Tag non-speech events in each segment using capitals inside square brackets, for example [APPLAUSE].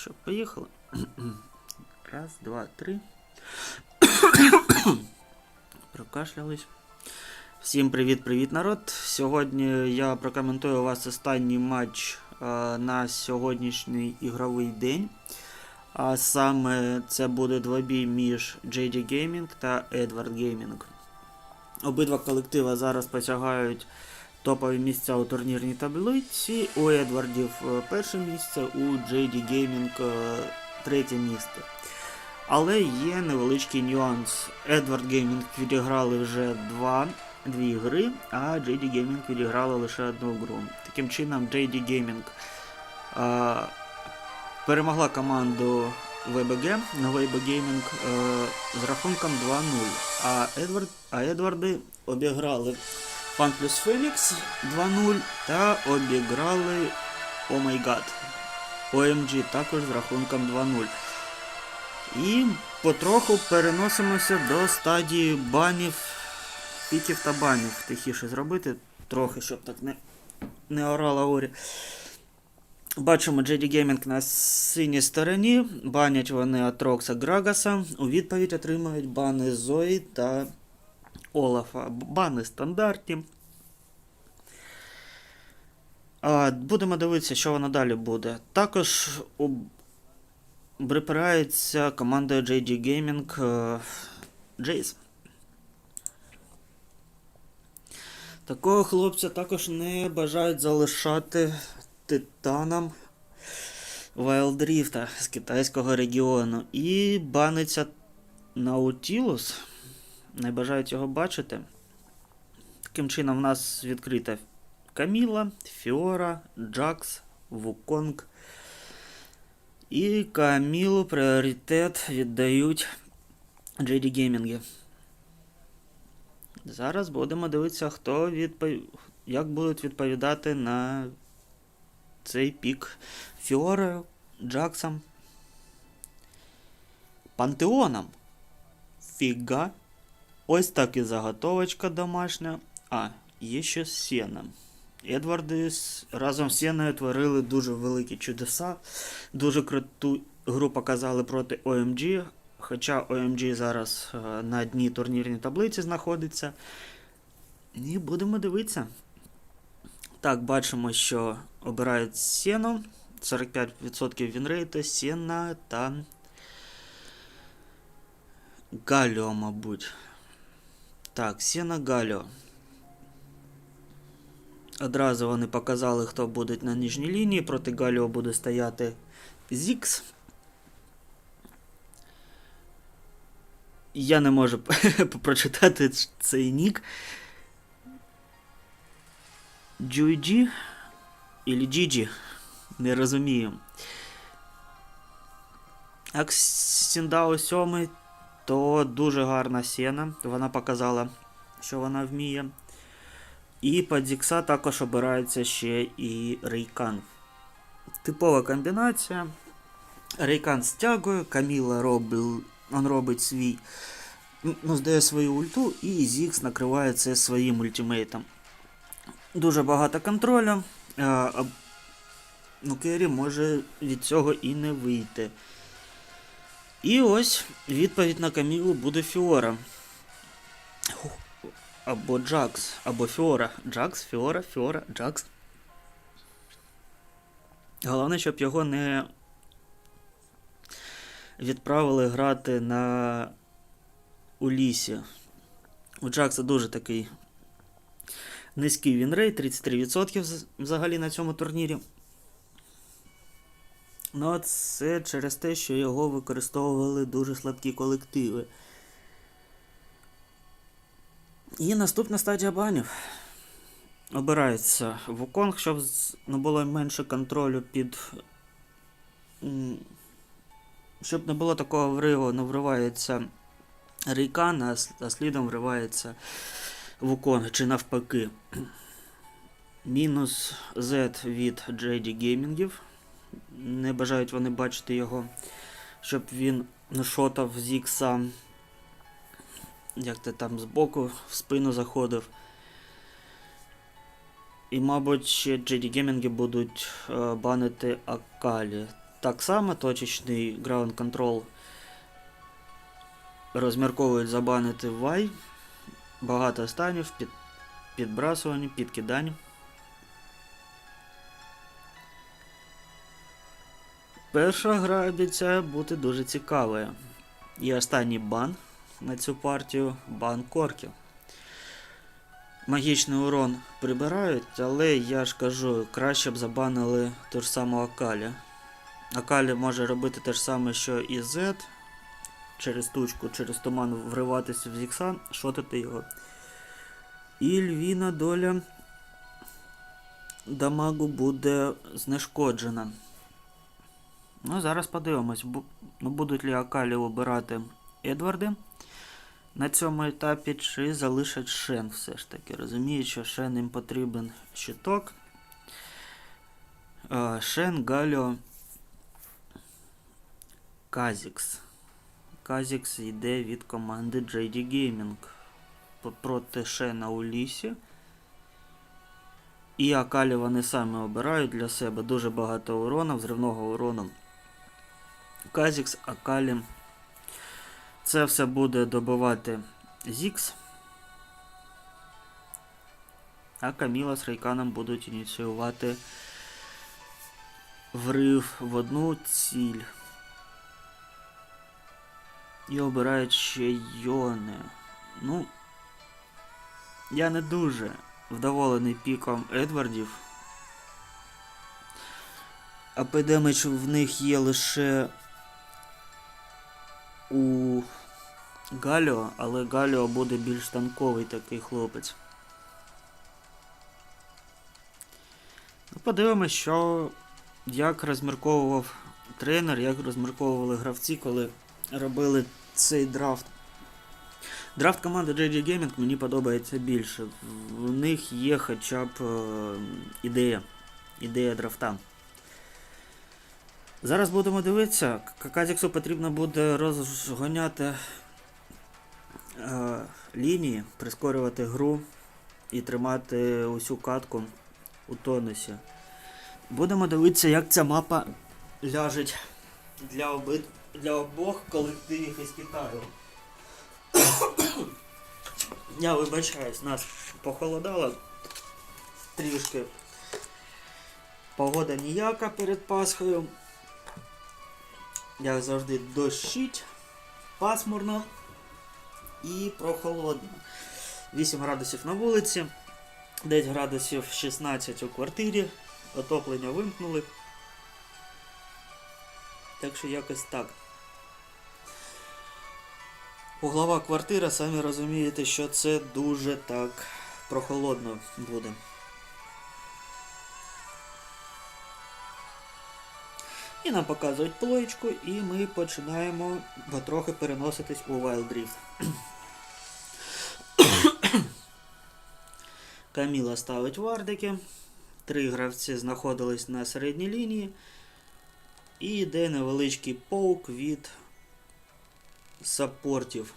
що, поїхали. [CLEARS THROAT] Раз, два, три. [COUGHS] Прокашлялись. Всім привіт-привіт, народ. Сьогодні я прокоментую у вас останній матч е, на сьогоднішній ігровий день. А саме це буде двобій між JD Gaming та Edward Gaming. Обидва колективи зараз посягають топові місця у турнірній таблиці. У Едвардів е, перше місце, у JD Gaming е, третє місце. Але є невеличкий нюанс. Edward Gaming відіграли вже два, дві гри, а JD Gaming відіграли лише одну гру. Таким чином, JD Gaming е, перемогла команду VBG на Gaming е, з рахунком 2-0. А, Едвард, а Едварди обіграли Fun плюс Phoenix 2-0 та обіграли Oh My God. OMG також з рахунком 2-0. І потроху переносимося до стадії банів, піків та банів. Тихіше зробити трохи, щоб так не, не орала орі. Бачимо JD Gaming на синій стороні. Банять вони Атрокса Грагаса. У відповідь отримують бани Зої та Олафа. Бани стандартні. Будемо дивитися, що воно далі буде. Також припирається командою JD Gaming Джейс. Такого хлопця також не бажають залишати титаном Вайлдріфта з китайського регіону. І баниться Наутілус. Не бажають його бачити. Таким чином, в нас відкрита Каміла, Фіора, Джакс, Вуконг. І Камілу пріоритет віддають JD Gaming. Зараз будемо дивитися, хто відпов... як будуть відповідати на цей пік Фіорою, Джаксом, Пантеоном. Фіга. Ось так і заготовочка домашня. А, є ще Сеном. Едварди разом з Сеною творили дуже великі чудеса. Дуже круту гру показали проти OMG. Хоча OMG зараз е, на дні турнірній таблиці знаходиться. І будемо дивитися. Так, бачимо, що обирають Сену. 45% вінрейта, Сена та Галіо, мабуть. Так, Сена Галіо. Одразу вони показали, хто буде на нижній лінії. Проти Галіо буде стояти Зікс. Я не можу [LAUGHS] прочитати цей нік. Джуйджі Ілі Джіджі. Не розумію. Як Сіндао 7, то дуже гарна сена. Вона показала, що вона вміє. І під Зікса також обирається ще і Рейкан. Типова комбінація. Рейкан стягує, Каміла робить, он робить свій. Ну, здає свою ульту, і Зікс накриває це своїм ультимейтом. Дуже багато контролю. Ну, Керрі може від цього і не вийти. І ось відповідь на Камілу буде Фіора. Або Джакс, або Фіора. Джакс, Фіора, Фіора, Джакс. Головне, щоб його не відправили грати на Улісі. У Джакса дуже такий низький вінрейт, 33% взагалі на цьому турнірі. Ну, це через те, що його використовували дуже слабкі колективи. І наступна стадія банів. Обирається Вуконг, щоб не було менше контролю під. Щоб не було такого вриву, не вривається Рейкан, а слідом вривається Вуконг, чи навпаки. [CLEARS THROAT] Мінус Z від JD Gaming. Не бажають вони бачити його, щоб він шотав Зікса як ти там збоку в спину заходив. І, мабуть, ще Gaming будуть е, банити Акалі. так само, точечний ground control розмірковують забанити вай. Багато станів, під, підбрасування, підкидань. Перша гра обіцяє бути дуже цікавою. І останній бан на цю партію бан корків. Магічний урон прибирають, але я ж кажу, краще б забанили ту ж саму Акалі. Акалі може робити те ж саме, що і Z. Через тучку, через туман вриватися в Зікса, шотити його. І львіна доля дамагу буде знешкоджена. Ну, зараз подивимось, бу- будуть ли Акалі обирати Едварди на цьому етапі, чи залишать Шен все ж таки. Розуміють, що Шен їм потрібен щиток. Е, Шен, Галіо, Казікс. Казікс йде від команди JD Gaming проти Шена у лісі. І Акалі вони самі обирають для себе дуже багато урона, взривного урону. Казікс, Акалі. Це все буде добивати Зікс. А Каміла з Рейканом будуть ініціювати врив в одну ціль. І обирають ще Йоне. Ну, я не дуже вдоволений піком Едвардів. А демедж в них є лише у Галіо, але Галіо буде більш танковий такий хлопець. Ну, подивимось, що як розмірковував тренер, як розмірковували гравці, коли робили цей драфт. Драфт команди JD Gaming мені подобається більше. В них є хоча б е, ідея. Ідея драфта. Зараз будемо дивитися. Казіксу потрібно буде розгоняти е, лінії, прискорювати гру і тримати усю катку у тонусі. Будемо дивитися, як ця мапа ляжить для, оби... для обох колективів із Китаю. [COUGHS] Я вибачаюсь, нас похолодало трішки. Погода ніяка перед Пасхою. Як завжди дощить, пасмурно і прохолодно. 8 градусів на вулиці, десь градусів 16 у квартирі, отоплення вимкнули. Так що якось так. Углова квартира, самі розумієте, що це дуже так прохолодно буде. І нам показують плоєчку, і ми починаємо потрохи переноситись у Wild Rift. [COUGHS] Каміла ставить вардики. Три гравці знаходились на середній лінії. І йде невеличкий поук від саппортів.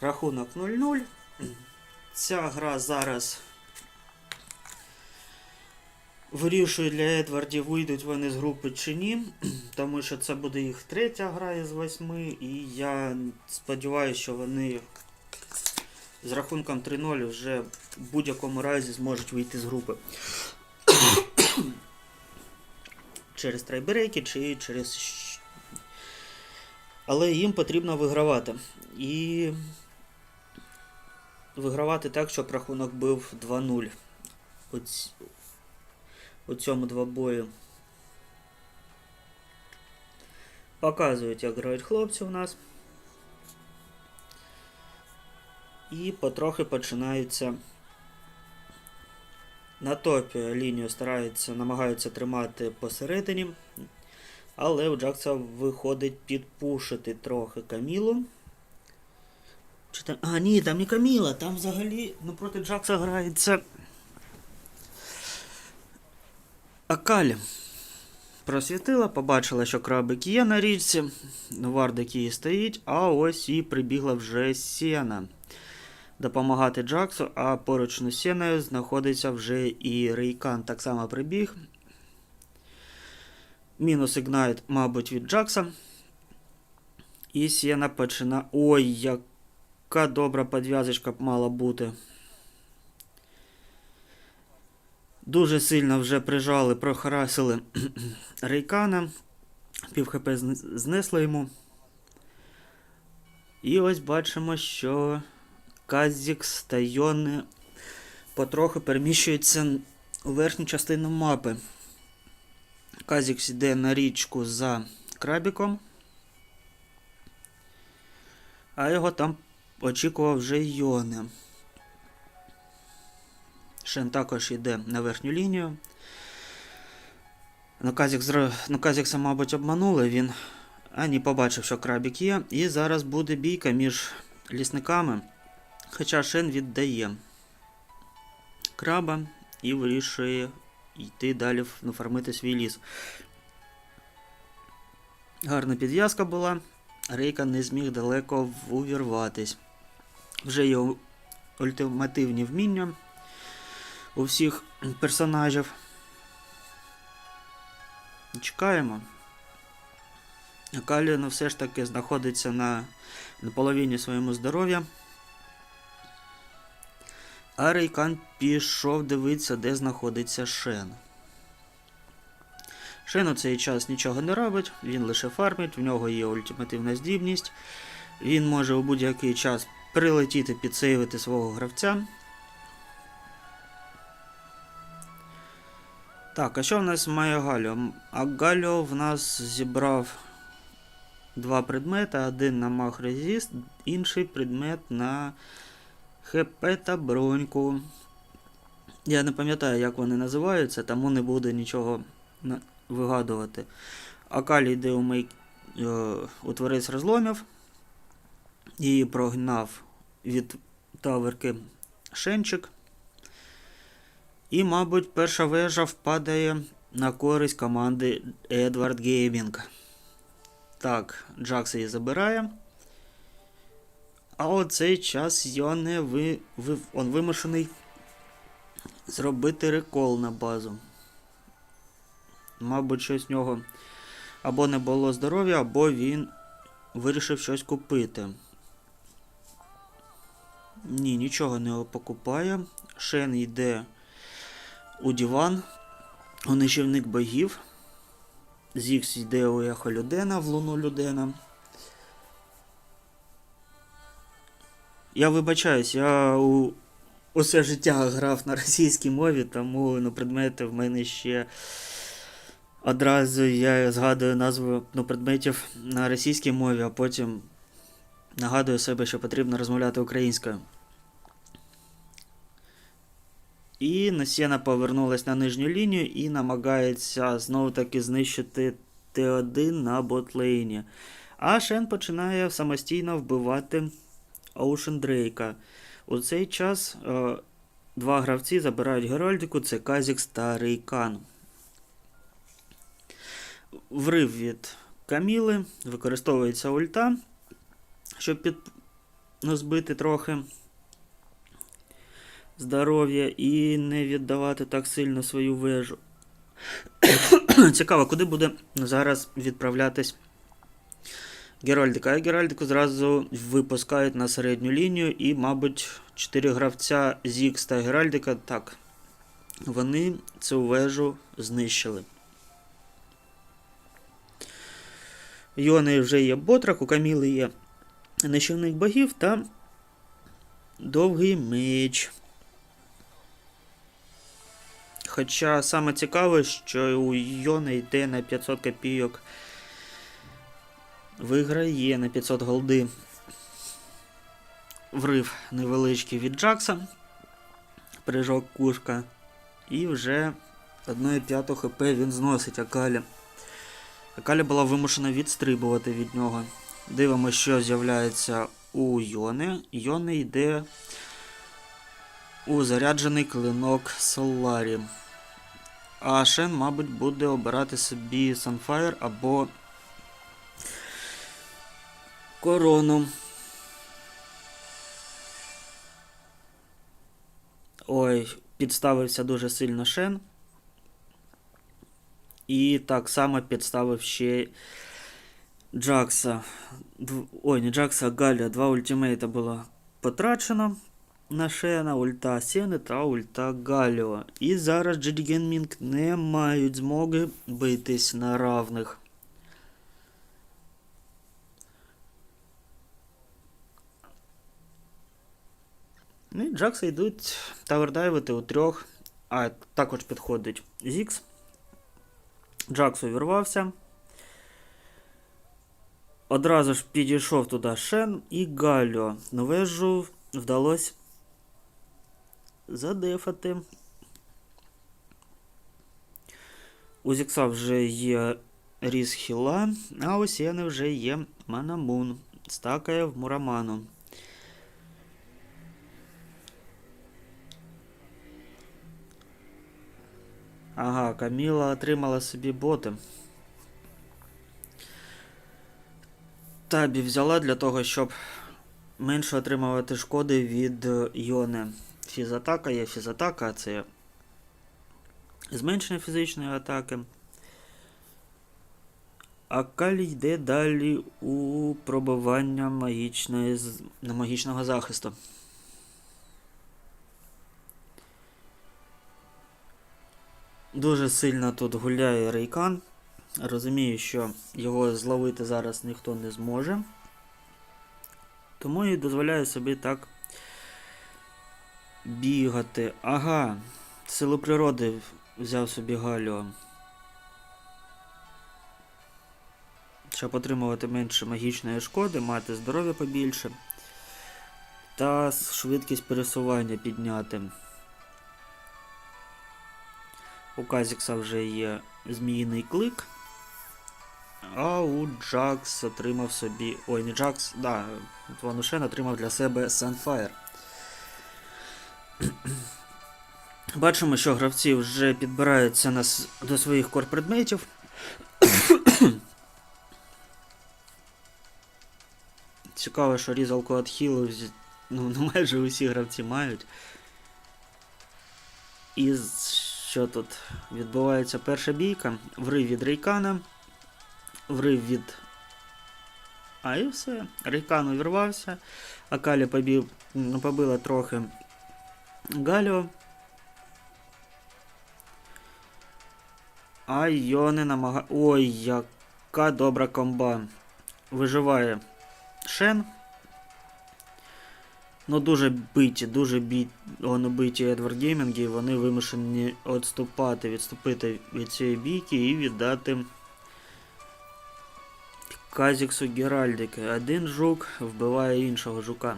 Рахунок 0-0. Ця гра зараз вирішує для Едвардів, вийдуть вони з групи чи ні, [CLEARS THROAT] тому що це буде їх третя гра із восьми, і я сподіваюся, що вони з рахунком 3-0 вже в будь-якому разі зможуть вийти з групи. [CLEARS THROAT] через трайберейки чи через. Але їм потрібно вигравати. І вигравати так, щоб рахунок був 2-0. У цьому двобою. Показують, як грають хлопці у нас. І потрохи починаються. На топі лінію стараються, намагаються тримати посередині. Але у Джакса виходить підпушити трохи Камілу. Чи там... А, ні, там не Каміла, там взагалі ну, проти Джакса грається. Акалі. Просвітила, побачила, що крабик є на річці, вардик її стоїть, а ось і прибігла вже Сіна. допомагати Джаксу, а поруч з Нусєною знаходиться вже і Рейкан так само прибіг. Мінус Ігнайт, мабуть, від Джакса. І Сіна починає. Ой, яка добра підв'язочка б мала бути. Дуже сильно вже прижали, прохарасили [CLEARS THROAT] Рейкана. Пів хп зн- знесло йому. І ось бачимо, що Казікс та Йони потроху переміщуються у верхню частину мапи. Казікс йде на річку за крабіком. А його там очікував вже Йоне. Шен також йде на верхню лінію. Ну, Казік, зра- ну, Казікса, мабуть, обманули. Він ані побачив, що крабік є. І зараз буде бійка між лісниками. Хоча Шен віддає краба і вирішує йти далі ну, свій ліс. Гарна підв'язка була. Рейка не зміг далеко увірватись. Вже є ультимативні вміння у всіх персонажів. Чекаємо. Калі ну, все ж таки знаходиться на, на половині своєму здоров'я. А Рейкан пішов дивитися, де знаходиться Шен. Шен у цей час нічого не робить, він лише фармить, в нього є ультимативна здібність. Він може у будь-який час прилетіти, підсейвити свого гравця. Так, а що в нас має Галіо? М, А Галіо в нас зібрав два предмети: один на мах резіст, інший предмет на ХП та броньку. Я не пам'ятаю, як вони називаються, тому не буду нічого вигадувати. Акалі йде у мей... е, у творець розломів. Її прогнав від таверки Шенчик. І, мабуть, перша вежа впадає на користь команди Edward Gaming. Так, Джакс її забирає. А у цей час Йоне ви, ви, он вимушений зробити рекол на базу. Мабуть, щось в нього або не було здоров'я, або він вирішив щось купити. Ні, нічого не покупає. Шен йде у диван, у нищівник богів. Зікс йде у ехо Людена в луну Людена. Я вибачаюсь, я у усе життя грав на російській мові, тому ну, предмети в мене ще одразу я згадую назву ну, предметів на російській мові, а потім нагадую себе, що потрібно розмовляти українською. І Насєна повернулась на нижню лінію і намагається знову таки знищити Т1 на ботлейні. А Шен починає самостійно вбивати Оушен Дрейка. У цей час е, два гравці забирають Геральдику, це Казікс та Рейкан. Врив від Каміли, використовується ульта, щоб під... ну, збити трохи здоров'я і не віддавати так сильно свою вежу. [COUGHS] Цікаво, куди буде зараз відправлятись Геральдика. А Геральдику зразу випускають на середню лінію, і, мабуть, 4 гравця Зікс та Геральдика, так, вони цю вежу знищили. Йони вже є Ботрак, у Каміли є нищівник богів та довгий меч. Хоча саме цікаве, що у Йони йде на 500 копійок. Виграє на 500 голди. Врив невеличкий від Джакса. Прижок кушка. І вже 1,5 хп він зносить Акалі. Акалі була вимушена відстрибувати від нього. Дивимося, що з'являється у Йони. Йони йде у заряджений клинок Соларі. А Шен, мабуть, буде обирати собі Sunfire або корону. Ой, підставився дуже сильно Шен. І так само підставив ще Джакса. Ой, не Джакса, а Галя. Два ультимейта було потрачено на Шена, ульта Сіни та ульта Галіо. І зараз Джедіген Мінг не мають змоги битись на равних. Ну і Джакса йдуть тавердайвити у трьох. А також підходить Зікс. Джакс увірвався. Одразу ж підійшов туди Шен і Галіо. На вежу вдалося задефати. У Зікса вже є Різ Хіла, а у Сіни вже є Манамун. Стакає в Мураману. Ага, Каміла отримала собі боти. Табі взяла для того, щоб менше отримувати шкоди від Йони. Фізатака є фізатака, це зменшення фізичної атаки. А Калі йде далі у пробивання магічної, магічного захисту. Дуже сильно тут гуляє Рейкан. Розумію, що його зловити зараз ніхто не зможе. Тому і дозволяю собі так бігати. Ага, силу природи взяв собі Галіо. Щоб отримувати менше магічної шкоди, мати здоров'я побільше. Та швидкість пересування підняти. У Казікса вже є зміїний клик. А у Джакс отримав собі. Ой, не Джакс, да, Ванушен отримав для себе Sunfire. [CLEARS THROAT] Бачимо, що гравці вже підбираються на, до своїх кор-предметів. [CLEARS THROAT] Цікаво, що різалку від хілу зі- ну, ну, майже усі гравці мають. І що тут? Відбувається перша бійка. Врив від Рейкана. Врив від. А і все. Рейкан увірвався. Акалі побів, ну, побила трохи Галіо. А Йони намагає. Ой, яка добра комба. Виживає Шен. Ну, дуже биті, дуже бі... биті Едвард Геймінги, вони вимушені відступати, відступити від цієї бійки і віддати Казіксу Геральдики. Один жук вбиває іншого жука.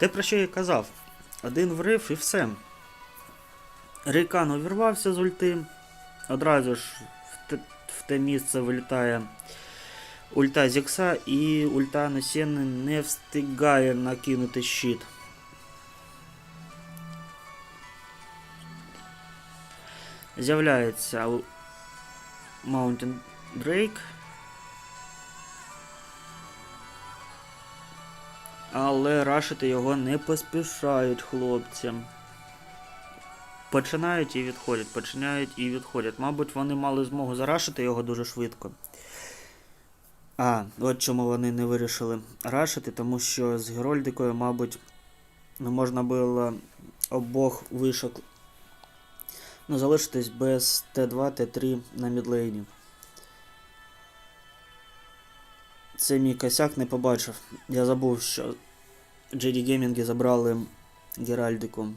Те, про що я казав. Один врив і все. Рейкан увірвався з ульти. Одразу ж в те, в те місце вилітає ульта Зікса і ульта Носіни не встигає накинути щит. З'являється Mountain Drake. Але рашити його не поспішають хлопцям. Починають і відходять, починають і відходять. Мабуть, вони мали змогу зарашити його дуже швидко. А, от чому вони не вирішили рашити, тому що з Герольдикою, мабуть, не можна було обох вишок ну, залишитись без Т2, Т3 на мідлейні. Це мій косяк не побачив. Я забув, що JD Gaming забрали Геральдику.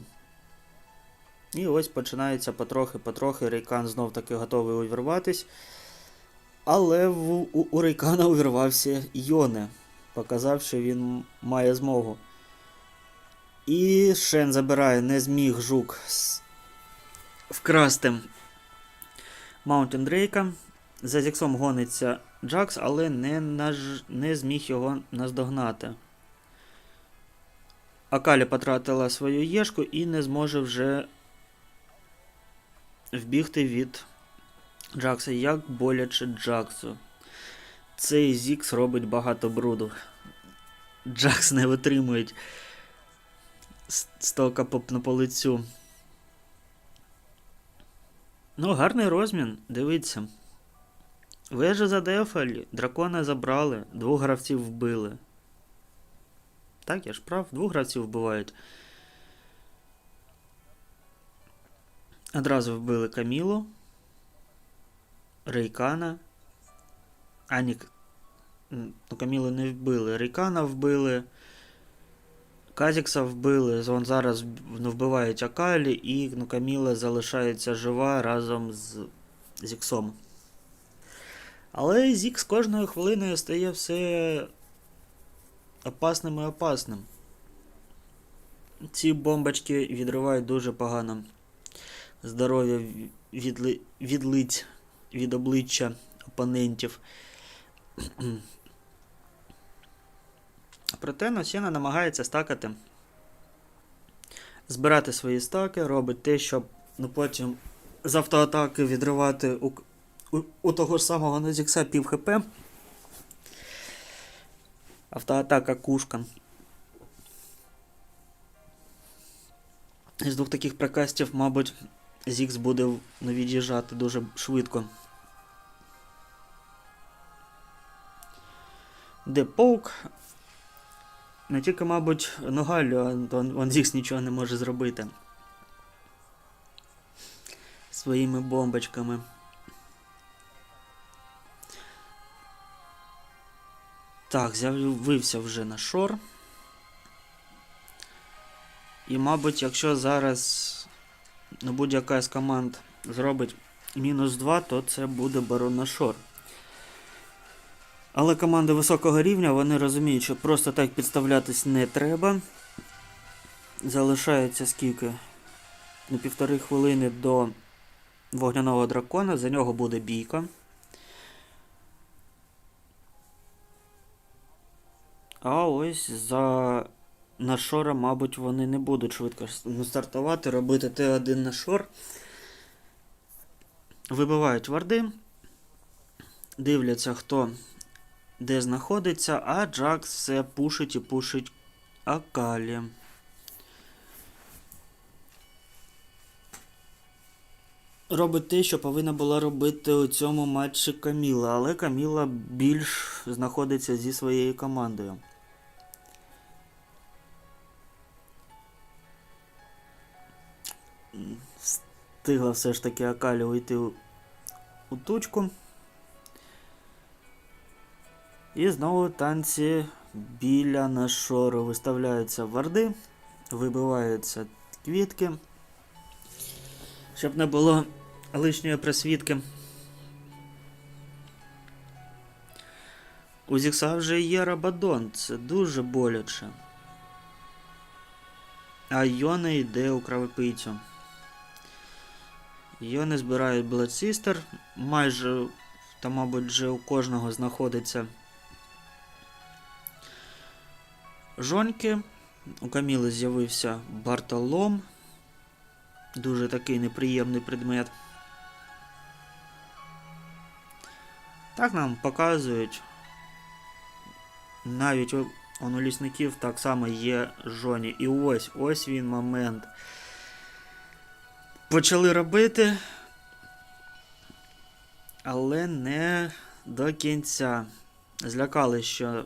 І ось починається потрохи-потрохи. Рейкан знов таки готовий увірватись. Але в, у, у Рейкана увірвався Йоне. Показав, що він має змогу. І Шен забирає, не зміг жук вкрасти Маунтін Дрейка. За Зіксом гониться Джакс, але не, наж... не зміг його наздогнати. Акалі потратила свою єшку і не зможе вже вбігти від Джакса. Як боляче Джаксу. Цей Зікс робить багато бруду. Джакс не витримують Стока на полицю. Ну, гарний розмін, дивіться. Вежі задефалі, дракона забрали, двох гравців вбили. Так, я ж прав, двох гравців вбивають. Одразу вбили Камілу, Рейкана. Анік. Ну, Камілу не вбили. Рейкана вбили. Казікса вбили. Вон зараз ну, вбивають Акалі, і ну, Каміла залишається жива разом з Зіксом. Але Зікс кожною хвилиною стає все опасним і опасним. Ці бомбочки відривають дуже погано здоров'я від, від лиць, від обличчя опонентів. [CLEARS THROAT] Проте Носіна намагається стакати, збирати свої стаки, робить те, щоб ну, потім з автоатаки відривати у, того ж самого Нозікса пів хп. Автоатака Кушкан. З двох таких прокастів, мабуть, Зікс буде від'їжджати дуже швидко. Де Поук. Не тільки, мабуть, Ногалю, а он Зікс нічого не може зробити. Своїми бомбочками. Так, з'явився вже на шор. І, мабуть, якщо зараз ну, будь-яка з команд зробить мінус 2, то це буде барон на шор. Але команди високого рівня вони розуміють, що просто так підставлятись не треба. Залишається скільки? На півтори хвилини до вогняного дракона, за нього буде бійка. А ось за Нашора, мабуть, вони не будуть швидко ну, стартувати, робити Т1 на шор. Вибивають варди, дивляться, хто де знаходиться, а Джакс все пушить і пушить Акалі. Робить те, що повинна була робити у цьому матчі Каміла, але Каміла більш знаходиться зі своєю командою. Встигла все ж таки Акалі уйти у, у тучку. І знову танці біля нашору виставляються варди, вибиваються квітки, щоб не було лишньої присвітки. У Зікса вже є Рабадон, це дуже боляче. А Йона йде у кровопийцю. Йони збирають Blood Sister. Майже, та, мабуть, вже у кожного знаходиться жоньки. У Каміли з'явився Бартолом. Дуже такий неприємний предмет. Так нам показують. Навіть у лісників так само є жоні. І ось ось він момент. Почали робити, але не до кінця. Злякали, що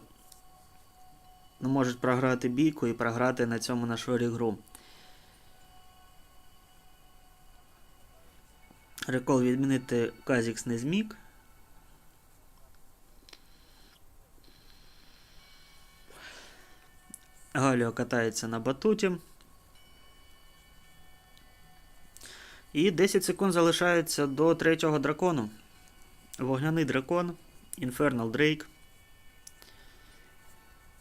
не можуть програти бійку і програти на цьому на шорі гру. Рекол відмінити Казікс не зміг. Галіо катається на батуті. І 10 секунд залишається до третього дракону. Вогняний дракон, Infernal Drake.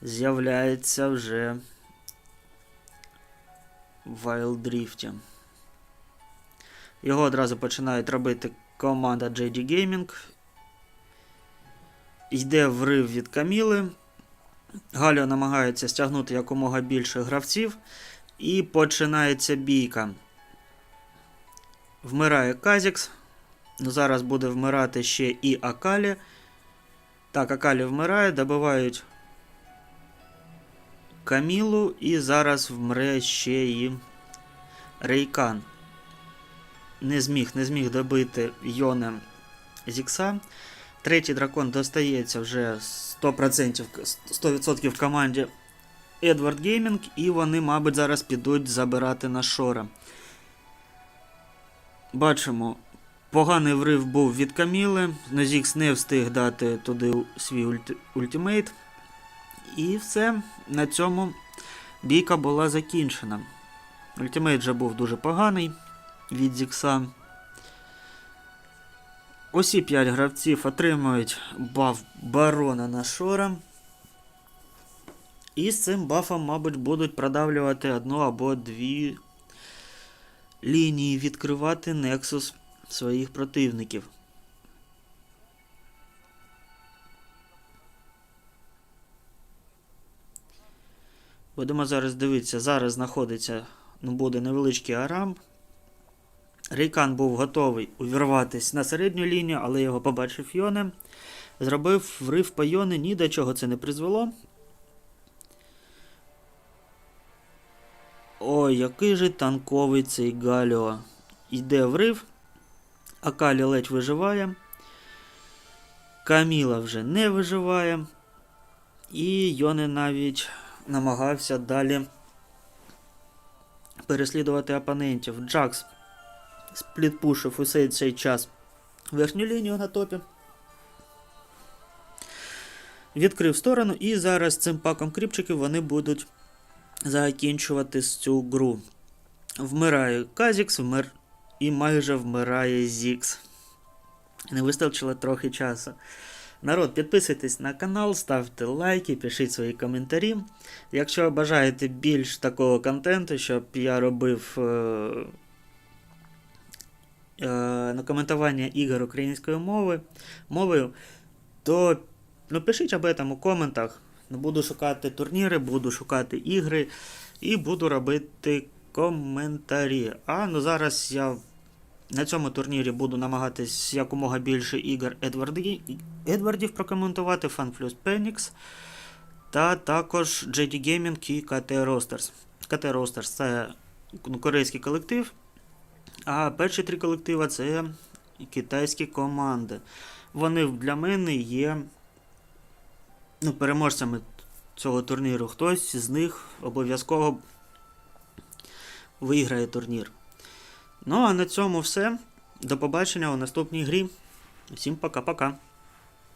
З'являється вже в Wild Його одразу починають робити команда JD Gaming. Йде врив від Каміли. Галіо намагається стягнути якомога більше гравців. І починається бійка. Вмирає Казікс. Ну, зараз буде вмирати ще і Акалі. Так, Акалі вмирає, добивають Камілу, і зараз вмре ще і Рейкан. Не зміг, не зміг добити Йоне Зікса. Третій дракон достається вже 100%, 100% команді Edward Gaming, і вони, мабуть, зараз підуть забирати на Шора. Бачимо, поганий врив був від Каміли. Нозікс не встиг дати туди свій ульти- ультимейт. І все. На цьому бійка була закінчена. Ультимейт вже був дуже поганий від Зікса. Усі 5 гравців отримують баф барона на Шора. І з цим бафом, мабуть, будуть продавлювати одну або дві лінії, відкривати Nexus своїх противників. Будемо зараз дивитися. Зараз знаходиться, ну, буде невеличкий арам. Рейкан був готовий увірватися на середню лінію, але його побачив Йоне. Зробив врив по Йоне, ні до чого це не призвело. Ой, який же танковий цей Галіо. Йде врив. Акалі ледь виживає. Каміла вже не виживає. І Йоне навіть намагався далі переслідувати опонентів. Джакс сплітпушив усе цей час верхню лінію на топі. Відкрив сторону, і зараз цим паком кріпчиків вони будуть закінчувати цю гру. Вмирає Казікс, вмир... і майже вмирає Зікс. Не вистачило трохи часу. Народ, підписуйтесь на канал, ставте лайки, пишіть свої коментарі. Якщо бажаєте більш такого контенту, щоб я робив е... Е... на коментування ігор українською мови, мовою, то ну, пишіть об этом у коментах. Ну, Буду шукати турніри, буду шукати ігри і буду робити коментарі. А ну зараз я на цьому турнірі буду намагатись якомога більше ігор Едварді... Едвардів прокоментувати, FunPlus Penix, та також JD Gaming і KT Roasters. KT Roasters це ну, корейський колектив, а перші три колектива це китайські команди. Вони для мене є ну, переможцями цього турніру. Хтось з них обов'язково виграє турнір. Ну, а на цьому все. До побачення у наступній грі. Всім пока-пока.